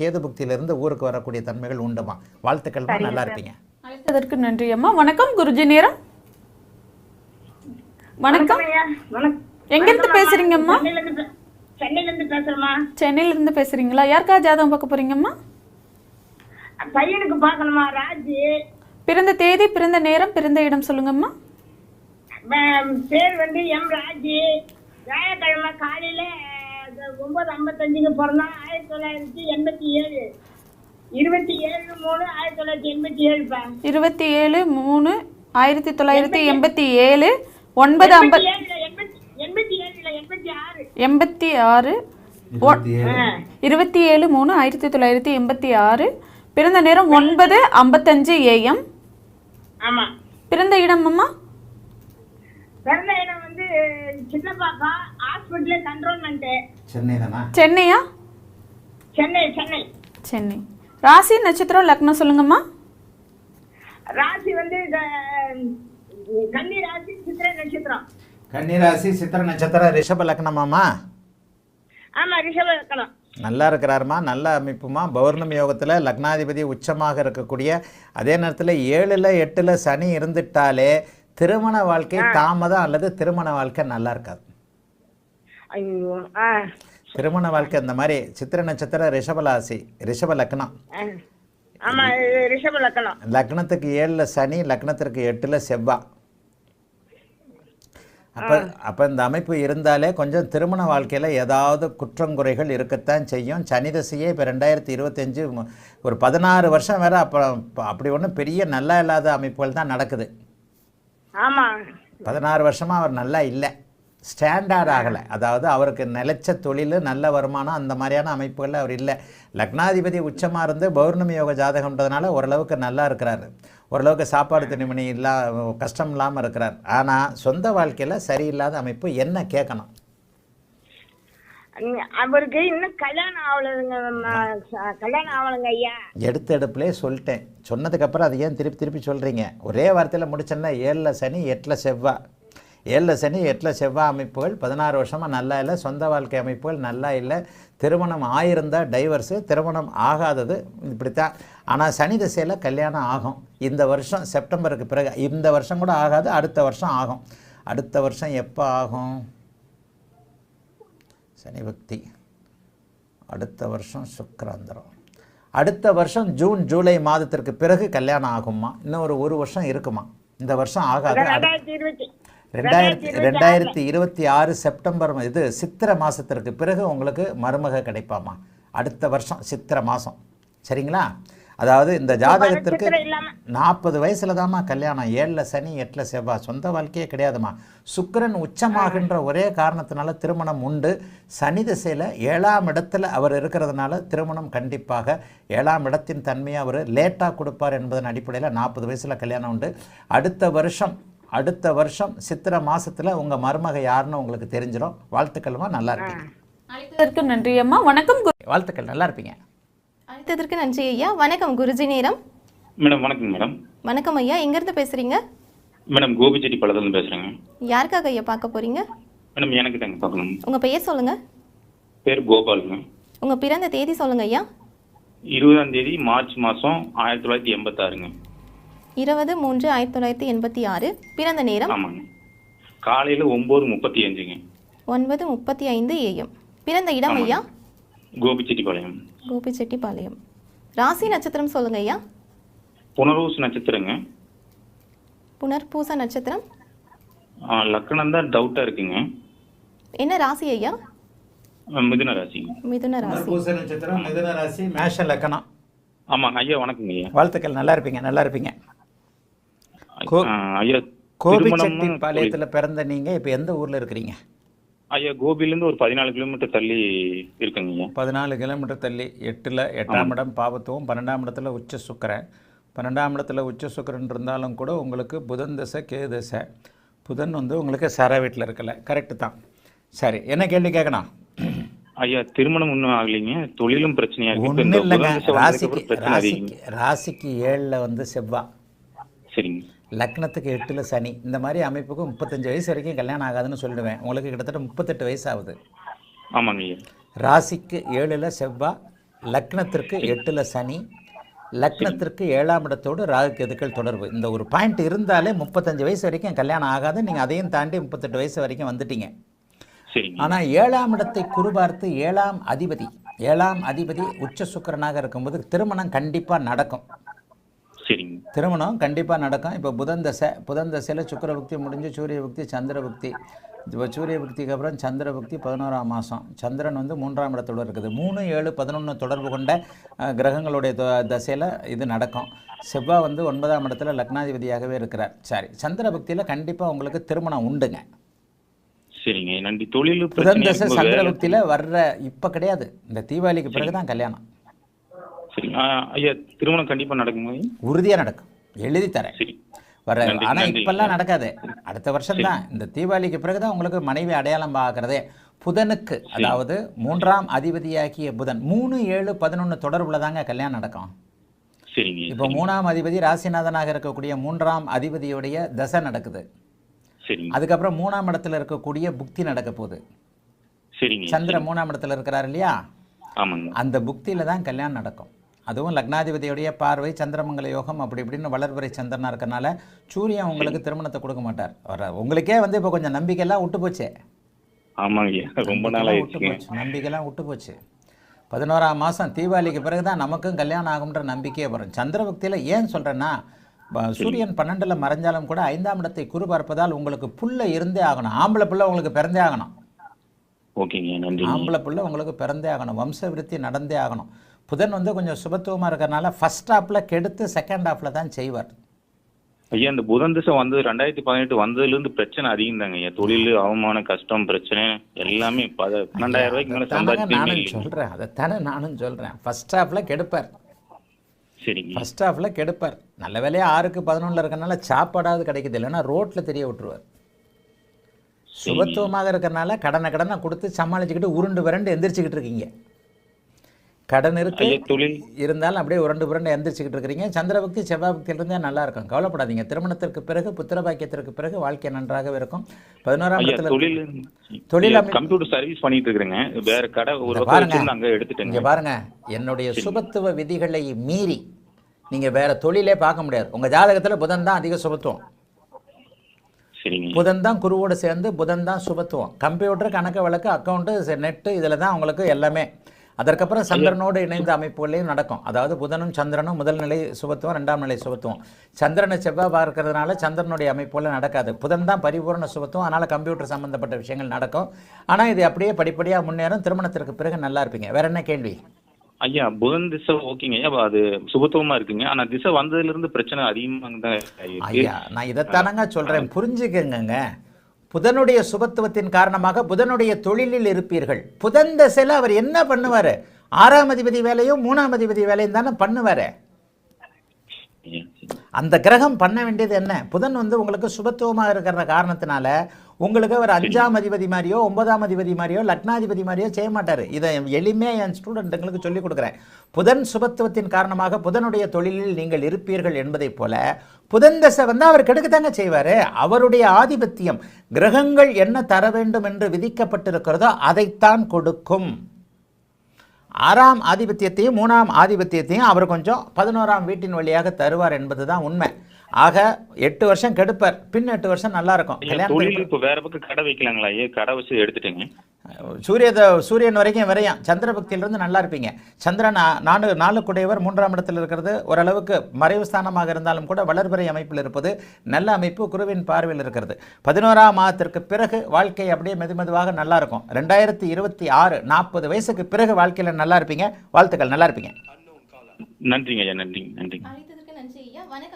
கேது புக்தியிலிருந்து ஊருக்கு வரக்கூடிய தன்மைகள் உண்டுமா? வாழ்த்துக்கள்மா நல்லா இருப்பீங்க. அழைத்ததற்கு நன்றி அம்மா. வணக்கம் குருஜி நேரம். வணக்கம். எங்க இருந்து பேசுறீங்கம்மா? சென்னையில இருந்து சென்னையில இருந்து பேசுறேம்மா. சென்னையில இருந்து பேசுறீங்களா? யாருக்கா ஜாதகம் பார்க்க போறீங்கம்மா? பையனுக்கு பார்க்கணுமா? ராஜு. பிறந்த தேதி பிறந்த நேரம் பிறந்த இடம் சொல்லுங்கம்மா. பேர் வந்து எம் ராஜு. வியாழக்கிழமை காலையில ஒன்பது ஐம்பத்தஞ்சுக்கு பிறந்தான் ஆயிரத்தி தொள்ளாயிரத்தி எண்பத்தி ஏழு. இருபத்தி ஏழு மூணு ஆயிரத்தி தொள்ளாயிரத்தி எண்பத்தி ஏழுப்பா இருபத்தி ஏழு மூணு ஆயிரத்தி தொள்ளாயிரத்தி எண்பத்தி ஏழு. ஒன்பது ஐம்பது ஏழுல எண்பத்தி ஏழுல எண்பத்தி ஆறு. எண்பத்தி ஆறு இருபத்தி ஏழு. மூணு ஆயிரத்தி தொள்ளாயிரத்தி எண்பத்தி ஆறு. பிறந்த நேரம் ஒன்பது ஐம்பத்தஞ்சு ஏஎம் ஆமா. பிறந்த இடம் அம்மா? பிறந்த இடம் வந்து சின்ன பாப்பா ஹாஸ்பிட்டல் கண்ட்ரோல்மெண்ட் சென்னை தானா? சென்னையா? சென்னை சென்னை. சென்னை. ராசி நட்சத்திரம் லக்னம் சொல்லுங்கம்மா. ராசி வந்து கன்னி ராசி சித்திரை நட்சத்திரம். கன்னிராசி சித்திர நட்சத்திரம் ரிஷப லக்னமாமா ஆமா ரிஷப லக்கணம் நல்லா இருக்கிறாருமா? நல்ல அமைப்புமா? பௌர்ணமி யோகத்தில் லக்னாதிபதி உச்சமாக இருக்கக்கூடிய அதே நேரத்தில் ஏழில் எட்டில் சனி இருந்துட்டாலே திருமண வாழ்க்கை தாமதம் அல்லது திருமண வாழ்க்கை நல்லா இருக்காது. திருமண வாழ்க்கை இந்த மாதிரி சித்திர நட்சத்திரம் ரிஷபராசி ரிஷப லக்னம். லக்னத்துக்கு ஏழில் சனி லக்னத்திற்கு எட்டில் செவ்வாய் அப்போ அப்போ இந்த அமைப்பு இருந்தாலே கொஞ்சம் திருமண வாழ்க்கையில் ஏதாவது குற்றங்குறைகள் இருக்கத்தான் செய்யும். சனி தசையே இப்போ ரெண்டாயிரத்தி இருபத்தஞ்சு ஒரு பதினாறு வருஷம் வேற அப்புறம் அப்படி ஒன்றும் பெரிய நல்லா இல்லாத அமைப்புகள் தான் நடக்குது. பதினாறு வருஷமாக அவர் நல்லா இல்லை. ஸ்டாண்டர்ட் ஆகலை. அதாவது அவருக்கு நிலைச்ச தொழில் நல்ல வருமானம் அந்த மாதிரியான அமைப்புகளில் அவர் இல்லை. லக்னாதிபதி உச்சமாக இருந்து பௌர்ணமி யோக ஜாதகம்ன்றதுனால ஓரளவுக்கு நல்லா இருக்கிறாரு. ஓரளவுக்கு சாப்பாடு துணிமணி இல்லா கஷ்டம் இல்லாமல் இருக்கிறார். ஆனால் சொந்த வாழ்க்கையில் சரியில்லாத அமைப்பு என்ன கேட்கணும்? அவருக்கு இன்னும் கல்யாணம் ஆகலைங்க கல்யாணம் ஆகலைங்க ஐயா. எடுத்த எடுப்புலே சொல்லிட்டேன். சொன்னதுக்கப்புறம் அதை ஏன் திருப்பி திருப்பி சொல்கிறீங்க ஒரே வார்த்தையில் முடிச்சேன்னா ஏழில் சனி எட்டில் செவ்வாய் ஏழில் சனி எட்டில் செவ்வாய் அமைப்புகள் பதினாறு வருஷமாக நல்லா இல்லை. சொந்த வாழ்க்கை அமைப்புகள் நல்லா இல்லை. திருமணம் ஆயிருந்தால் டைவர்ஸு திருமணம் ஆகாதது இப்படித்தான். ஆனால் சனி திசையில் கல்யாணம் ஆகும். இந்த வருஷம் செப்டம்பருக்கு பிறகு இந்த வருஷம் கூட ஆகாது அடுத்த வருஷம் ஆகும். அடுத்த வருஷம் எப்போ ஆகும்? சனி பக்தி. அடுத்த வருஷம் சுக்கிராந்திரம். அடுத்த வருஷம் ஜூன் ஜூலை மாதத்திற்கு பிறகு கல்யாணம் ஆகுமா இன்னும் ஒரு ஒரு வருஷம் இருக்குமா? இந்த வருஷம் ஆகாது. ரெண்டாயிரத்தி இருபத்தி ரெண்டாயிரத்தி இருபத்தி ஆறு செப்டம்பர் இது சித்திரை மாதத்திற்கு பிறகு உங்களுக்கு மருமக கிடைப்பாமா? அடுத்த வருஷம் சித்திரை மாதம் சரிங்களா? அதாவது இந்த ஜாதகத்திற்கு நாற்பது வயசுல தாம்மா கல்யாணம். ஏழில் சனி எட்டில் செவ்வாய் சொந்த வாழ்க்கையே கிடையாதும்மா. சுக்கிரன் உச்சமாகின்ற ஒரே காரணத்தினால திருமணம் உண்டு. சனி திசையில் ஏழாம் இடத்துல அவர் இருக்கிறதுனால திருமணம் கண்டிப்பாக ஏழாம் இடத்தின் தன்மையை அவர் லேட்டாக கொடுப்பார் என்பதன் அடிப்படையில் நாற்பது வயசில் கல்யாணம் உண்டு. அடுத்த வருஷம் அடுத்த வருஷம் சித்திரை மாசத்துல உங்கள் மருமக யாருன்னு உங்களுக்கு தெரிஞ்சிடும். வாழ்த்துக்கள்மா நல்லா இருப்பீங்க. அழைத்ததற்கு நன்றி அம்மா. வணக்கம். வாழ்த்துக்கள் நல்லா இருப்பீங்க. அழைத்ததற்கு நன்றி ஐயா. வணக்கம் குருஜி நேரம். மேடம் வணக்கம் மேடம். வணக்கம் ஐயா. எங்கேருந்து பேசுறீங்க? மேடம் கோபிச்செட்டி பள்ளத்துலேருந்து பேசுகிறேங்க யாருக்காக ஐயா பார்க்க போறீங்க? மேடம் எனக்கு தாங்க பார்க்கணும். உங்க பெயர் சொல்லுங்க. பேர் கோபாலுங்க. உங்க பிறந்த தேதி சொல்லுங்க ஐயா. இருபதாம் தேதி மார்ச் மாதம் ஆயிரத்தி தொள்ளாயிரத்தி எண்பத்தாறுங்க. இருபது மூன்று ஆயிரத்தி தொள்ளாயிரத்தி எண்பத்தி ஆறு. பிறந்த நேரம்? ஆமாங்க. காலையில் ஒம்பது முப்பத்தி அஞ்சுங்க. ஒன்பது முப்பத்தி ஐந்து ஏஎம் பிறந்த இடம் ஐயா? கோபிச்செட்டிப்பாளையம். கோபிச்செட்டிப்பாளையம். ராசி நட்சத்திரம் சொல்லுங்க ஐயா. புனர்வசு நட்சத்திரங்க. புனர்பூச நட்சத்திரம். ஆ, லக்னம் தான் டவுட்டாக இருக்குங்க. என்ன ராசி ஐயா? மிதுன ராசிங்க மிதுன ராசி. பூச நட்சத்திரம் மிதுன ராசி மேஷ லக்கணம். ஆமாங்க ஐயா வணக்கங்க ஐயா. வாழ்த்துக்கள் நல்லா இருப்பீங்க நல்லா இருப்பீங்க. ஐயா கோபிச்செட்டி திருமணமும் பாளையத்தில் பிறந்த நீங்கள் இப்போ எந்த ஊரில் இருக்கிறீங்க? ஐயா கோபிலேருந்து ஒரு பதினாலு கிலோமீட்டர் தள்ளி இருக்குங்க பதினாலு கிலோமீட்டர் தள்ளி எட்டில் எட்டாம் இடம் பாவத்துவம் பன்னெண்டாம் இடத்துல உச்ச சுக்கிரன் பன்னெண்டாம் இடத்துல உச்ச சுக்கிரன் இருந்தாலும் கூட உங்களுக்கு புதன் தசை கே தசை. புதன் வந்து உங்களுக்கு சர வீட்டில் இருக்கல. கரெக்டு தான். சரி என்ன கேள்வி கேட்கணும்? ஐயா திருமணம் ஒன்றும் ஆகலைங்க. தொழிலும் பிரச்சனையா இருக்கு. இப்ப ஒன்றும் இல்லைங்க. ராசிக்கு ராசிக்கு ராசிக்கு ஏழில் வந்து செவ்வாய் சரிங்க. லக்னத்துக்கு எட்டில் சனி. இந்த மாதிரி அமைப்புக்கு முப்பத்தஞ்சு வயசு வரைக்கும் கல்யாணம் ஆகாதுன்னு சொல்லிடுவேன். உங்களுக்கு கிட்டத்தட்ட முப்பத்தெட்டு வயசு ஆகுது ஆமாங்க ராசிக்கு ஏழில் செவ்வாய் லக்னத்திற்கு எட்டில் சனி லக்னத்திற்கு ஏழாம் இடத்தோடு ராகு கேதுக்கள் தொடர்பு. இந்த ஒரு பாயிண்ட் இருந்தாலே முப்பத்தஞ்சு வயசு வரைக்கும் கல்யாணம் ஆகாது. நீங்கள் அதையும் தாண்டி முப்பத்தெட்டு வயசு வரைக்கும் வந்துட்டீங்க. ஆனால் ஏழாம் இடத்தை குறுபார்த்து ஏழாம் அதிபதி ஏழாம் அதிபதி உச்ச சுக்கிரனாக இருக்கும்போது திருமணம் கண்டிப்பாக நடக்கும். திருமணம் கண்டிப்பாக நடக்கும். இப்போ புதன் தசை புதன் தசையில் சுக்கிர புக்தி முடிஞ்சு சூரிய புக்தி சந்திர புக்தி. இப்போ சூரிய புக்திக்கு அப்புறம் சந்திர புக்தி பதினோராம் மாதம் சந்திரன் வந்து மூன்றாம் இடத்தோட இருக்குது. மூணு ஏழு பதினொன்று தொடர்பு கொண்ட கிரகங்களுடைய தசையில் இது நடக்கும். செவ்வாய் வந்து ஒன்பதாம் இடத்துல லக்னாதிபதியாகவே இருக்கிறார். சரி சந்திர புக்தியில் கண்டிப்பாக உங்களுக்கு திருமணம் உண்டுங்க. சரிங்க. நன்றி. தொழில் புதன் தசை சந்திர புக்தியில் வர்ற இப்போ கிடையாது. இந்த தீபாவளிக்கு பிறகு தான் கல்யாணம். ஐயா திருமணம் கண்டிப்பா நடக்குமா? உறுதியாக நடக்கும். எழுதி தரேன். சரி. வர ஆனால். இப்பெல்லாம் நடக்காது. அடுத்த வருஷம் தான். இந்த தீபாவளிக்கு பிறகு தான் உங்களுக்கு மனைவி அடையாளம் பார்க்கறதே. புதனுக்கு அதாவது மூன்றாம் அதிபதியாகிய புதன். மூணு ஏழு பதினொன்று தொடர்புல தாங்க கல்யாணம் நடக்கும். இப்போ மூணாம் அதிபதி ராசிநாதனாக இருக்கக்கூடிய மூன்றாம் அதிபதியுடைய தசை நடக்குது. அதுக்கப்புறம் மூணாம் இடத்துல இருக்கக்கூடிய புக்தி நடக்க போகுது. சந்திர மூணாம் இடத்துல இருக்கிறார் இல்லையா? அந்த புக்தியில் தான் கல்யாணம் நடக்கும். அதுவும் லக்னாதிபதியுடைய பார்வை சந்திரமங்கல யோகம் அப்படி இப்படின்னு வளர்பிறை சந்திரனா இருக்கனால சூரியன் உங்களுக்கு திருமணத்தை கொடுக்க மாட்டார். வர உங்களுக்கே வந்து இப்போ கொஞ்சம் நம்பிக்கையெல்லாம் விட்டு போச்சே. ஆமாங்க ரொம்ப நாள் நம்பிக்கையெல்லாம் விட்டு போச்சு நம்பிக்கைலாம் விட்டு போச்சு. பதினோராம் மாதம் தீபாவளிக்கு பிறகு தான் நமக்கும் கல்யாணம் ஆகும்ன்ற நம்பிக்கையே வரும். சந்திர பக்தியில் ஏன் சொல்கிறேன்னா சூரியன் பன்னெண்டில் மறைஞ்சாலும் கூட ஐந்தாம் இடத்தை குறு பார்ப்பதால் உங்களுக்கு புல்ல இருந்தே ஆகணும். ஆம்பளை புள்ள உங்களுக்கு பிறந்தே ஆகணும். ஓகேங்க நன்றி ஆம்பளை புள்ள உங்களுக்கு பிறந்தே ஆகணும். வம்ச விருத்தி நடந்தே ஆகணும். புதன் வந்து கொஞ்சம் சுபத்துவமாக இருக்கிறனால ஃபர்ஸ்ட் ஹாஃபில் கெடுத்து செகண்ட் ஹாஃபில் தான் செய்வார். ஐயா இந்த புதன் திசை வந்து ரெண்டாயிரத்தி பதினெட்டு வந்ததுல இருந்து பிரச்சனை அதிகம் தாங்க ஐயா. தொழில் அவமான கஷ்டம் பிரச்சனை எல்லாமே பத பன்னெண்டாயிரம் ரூபாய்க்கு மேல அதைத்தானங்க சம்பாதிச்சே நானும் சொல்கிறேன் அதைத்தானே நானும் சொல்கிறேன் ஃபர்ஸ்ட் ஹாஃபில் கெடுப்பார். சரிங்க ஃபர்ஸ்ட் ஹாஃபில் கெடுப்பார். நல்ல வேலையாக ஆறுக்கு பதினொன்றில் இருக்கனால சாப்பாடாவது கிடைக்குது இல்லைன்னா ரோட்டில் தெரிய விட்டுருவார். சுபத்துவமாக இருக்கறனால கடனை கடனை கொடுத்து சமாளிச்சுக்கிட்டு உருண்டு விரண்டு எந்திரிச்சுக்கிட்டு இருக்கீங்க. கடன் இருக்கு தொழில் இருந்தாலும் அப்படியே உருண்டு புரண்டு எந்திரிச்சுக்கிட்டு இருக்கிறீங்க. சந்திரபக்தி செவ்வாபக்தியில் இருந்தே நல்லா இருக்கும். கவலைப்படாதீங்க. திருமணத்திற்கு பிறகு புத்திர பாக்கியத்திற்கு பிறகு வாழ்க்கை நன்றாகவே இருக்கும். பதினோராம் இடத்துல தொழில் தொழில் கம்ப்யூட்டர் சர்வீஸ் பண்ணிட்டு இருக்கிறேங்க. வேற கடை பாருங்க. எடுத்துட்டேங்க. பாருங்க. என்னுடைய சுபத்துவ விதிகளை மீறி நீங்க வேற தொழிலே பார்க்க முடியாது. உங்க ஜாதகத்துல புதன் தான் அதிக சுபத்துவம். புதன் தான் குருவோடு சேர்ந்து புதன் தான் சுபத்துவம். கம்ப்யூட்டர் கணக்கு வழக்கு அக்கௌண்ட்டு நெட்டு இதில் தான் உங்களுக்கு எல்லாமே. அதற்கப்புறம் சந்திரனோடு இணைந்த அமைப்புகளையும் நடக்கும். அதாவது புதனும் சந்திரனும் முதல் நிலை சுபத்துவம் ரெண்டாம் நிலை சுபத்துவம். சந்திரனை செவ்வாய் பார்க்கறதுனால சந்திரனுடைய அமைப்புல நடக்காது. புதன் தான் பரிபூர்ண சுபத்துவம். அதனால் கம்ப்யூட்டர் சம்மந்தப்பட்ட விஷயங்கள் நடக்கும். ஆனால் இது அப்படியே படிப்படியாக முன்னேறும். திருமணத்திற்கு பிறகு நல்லா இருப்பீங்க. வேற என்ன கேள்வி? ஐயா புதன் திசை ஓகேங்க ஐயா. அது சுபத்துவமா இருக்குங்க. ஆனா திசை வந்ததுல இருந்து பிரச்சனை அதிகமாக தான் ஐயா நான் இதைத்தானங்க சொல்கிறேன் புரிஞ்சுக்கங்கங்க. புதனுடைய சுபத்துவத்தின் காரணமாக புதனுடைய தொழிலில் இருப்பீர்கள். புதன் தசையில் அவர் என்ன பண்ணுவார்? ஆறாம் அதிபதி வேலையும் மூணாம் அதிபதி வேலையும் தானே பண்ணுவார். அந்த கிரகம் பண்ண வேண்டியது என்ன? புதன் வந்து உங்களுக்கு சுபத்துவமாக இருக்கிற காரணத்தினால உங்களுக்கு அவர் அஞ்சாம் அதிபதி மாதிரியோ ஒன்பதாம் அதிபதி மாதிரியோ லக்னாதிபதி மாதிரியோ செய்ய மாட்டார். இதை எளிமையாக என் ஸ்டூடெண்ட்டுங்களுக்கு சொல்லிக் கொடுக்குறேன். புதன் சுபத்துவத்தின் காரணமாக புதனுடைய தொழிலில் நீங்கள் இருப்பீர்கள் என்பதைப் போல புதன் தசை வந்து அவர் கெடுக்கத்தாங்க செய்வார். அவருடைய ஆதிபத்தியம் கிரகங்கள் என்ன தர வேண்டும் என்று விதிக்கப்பட்டிருக்கிறதோ அதைத்தான் கொடுக்கும். ஆறாம் ஆதிபத்தியத்தையும் மூணாம் ஆதிபத்தியத்தையும் அவர் கொஞ்சம் பதினோராம் வீட்டின் வழியாக தருவார் என்பது தான் உண்மை. ஆக எட்டு வருஷம் கெடுப்பார். பின் எட்டு வருஷம் நல்லா இருக்கும் இப்ப வேற பக்கம் கடை வைக்கலாங்களா? ஐயா கடை வச்சு எடுத்துட்டேங்க. சூரிய சூரியன் வரைக்கும் விரையும். சந்திரபக்தியிலிருந்து நல்லா இருப்பீங்க. சந்திரன் நாலு நாலு குடையவர் மூன்றாம் இடத்தில் இருக்கிறது. ஓரளவுக்கு மறைவு ஸ்தானமாக இருந்தாலும் கூட வளர்பிறை அமைப்பில் இருப்பது நல்ல அமைப்பு குருவின் பார்வையில் இருக்கிறது. பதினோராம் மாதத்திற்கு பிறகு வாழ்க்கை அப்படியே மெதுமெதுவாக நல்லா இருக்கும் ரெண்டாயிரத்தி இருபத்தி ஆறு நாற்பது வயசுக்கு பிறகு வாழ்க்கையில் நல்லா இருப்பீங்க. வாழ்த்துக்கள் நல்லா இருப்பீங்க. நன்றிங்க ஐயா நன்றிங்க நன்றிங்க அழைத்ததற்கு நன்றி ஐயா. வணக்கம்.